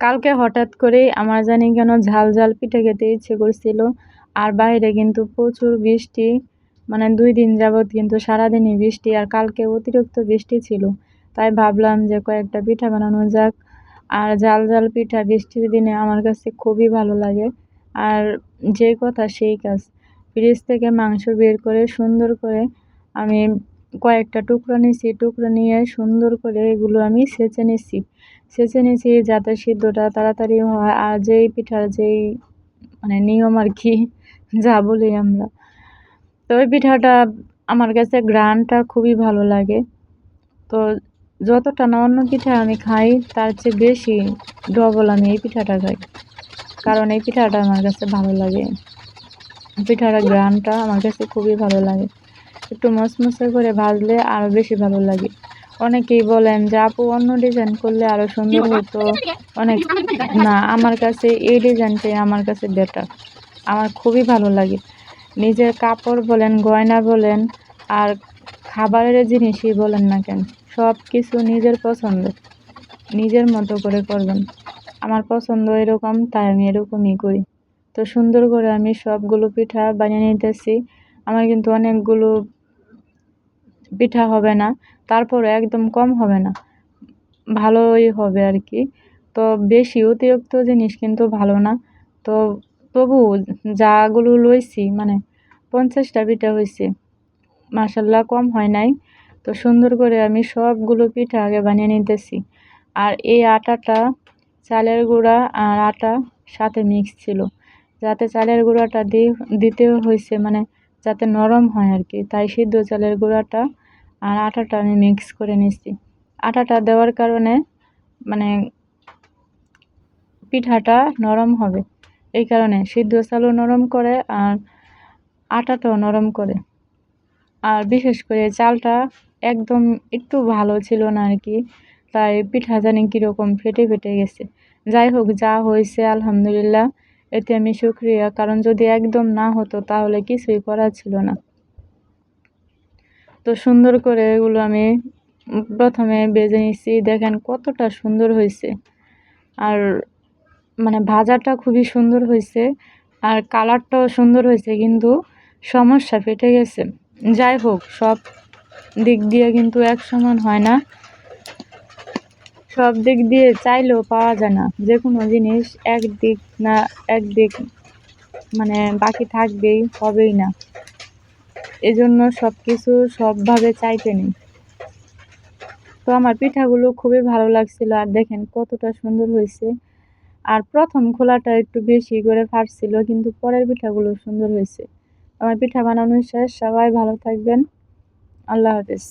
কালকে হঠাৎ করেই আমার জানি কেন ঝাল ঝাল পিঠে খেতে ইচ্ছে করছিল। আর বাইরে কিন্তু প্রচুর বৃষ্টি মানে দুই দিন যাবৎ কিন্তু সারাদিনই বৃষ্টি আর কালকে অতিরিক্ত বৃষ্টি ছিল। তাই ভাবলাম যে কয়েকটা পিঠা বানানো যাক। আর জাল জাল পিঠা বৃষ্টির দিনে আমার কাছে খুবই ভালো লাগে। আর যে কথা সেই কাজ। ফ্রিজ থেকে মাংস বের করে সুন্দর করে আমি কয়েকটা টুকরো নিয়েছি টুকরো নিয়ে সুন্দর করে এগুলো আমি সেচে নিচ্ছি। সেচে নিয়েছি যাতে সিদ্ধটা তাড়াতাড়ি হয় আর যেই পিঠার যেই মানে নিয়ম আর কি, যা বলি আমরা। তো ওই পিঠাটা আমার কাছে গ্রানটা খুবই ভালো লাগে। তো যতটা না অন্য পিঠা আমি খাই, তার চেয়ে বেশি ডবল আমি এই পিঠাটা খাই। কারণ এই পিঠাটা আমার কাছে ভালো লাগে। পিঠাটা গ্রানটা আমার কাছে খুবই ভালো লাগে। একটু মচমচে করে ভাজলে আরও বেশি ভালো লাগে। অনেকেই বলেন যে আপু অন্য ডিজাইন করলে আরও সুন্দর হতো অনেক না আমার কাছে এই ডিজাইনটাই আমার কাছে বেটার আমার খুবই ভালো লাগে। নিজের কাপড় বলেন গয়না বলেন আর খাবারের জিনিসই বলেন না কেন সব কিছু নিজের পছন্দ। নিজের মতো করে করবেন। আমার পছন্দ এরকম তাই আমি এরকমই করি। তো সুন্দর করে আমি সবগুলো পিঠা বানিয়ে নিতেছি। আমার কিন্তু অনেকগুলো পিঠা হবে না তারপরে একদম কম হবে না। ভালোই হবে আর কি। তো বেশি অতিরিক্ত জিনিস কিন্তু ভালো না। তো তবু যাগুলো লইছি মানে পঞ্চাশটা পিঠা হয়েছে মাসাল্লাহ কম হয় নাই। তো সুন্দর করে আমি সবগুলো পিঠা আগে বানিয়ে নিতেছি। আর এই আটাটা চালের গুঁড়া আর আটা সাথে মিক্স ছিল, যাতে চালের গুঁড়াটা দিতে হয়েছে মানে যাতে নরম হয় আর কি তাই সিদ্ধ চালের গুঁড়াটা আর আটাটা আমি মিক্স করে নিচ্ছি। আটাটা দেওয়ার কারণে মানে পিঠাটা নরম হবে। এই কারণে সিদ্ধ চালও নরম করে আর আটাটাও নরম করে। আর বিশেষ করে চালটা একদম একটু ভালো ছিল না আর কি তাই পিঠা জানি কীরকম ফেটে ফেটে গেছে। যাই হোক, যা হয়েছে, আলহামদুলিল্লাহ। এতে আমি সুক্রিয়া। কারণ যদি একদম না হতো, তাহলে কিছুই করার ছিল না। তো সুন্দর করে এগুলো আমি প্রথমে বেজে নিচ্ছি। দেখেন কতটা সুন্দর হয়েছে। আর মানে ভাজাটা খুবই সুন্দর হয়েছে। আর কালারটাও সুন্দর হয়েছে, কিন্তু সমস্যা ফেটে গেছে। যাই হোক, সব দিক দিয়ে কিন্তু এক সমান হয় না। সব দিক দিয়ে চাইলেও পাওয়া যায় না। যে কোনো জিনিস এক দিক না একদিক মানে বাকি থাকবেই, হবেই না। এজন্য সব কিছু সবভাবে চাইতে নেই। তো আমার পিঠাগুলো খুবই ভালো লাগছিল আর দেখেন কতটা সুন্দর হয়েছে। আর প্রথম খোলাটা একটু বেশি করে ফাটছিল, কিন্তু পরের পিঠাগুলো সুন্দর হয়েছে। আমার পিঠা বানানো শেষ, সবাই ভালো থাকবেন। আল্লাহ হাফিজ।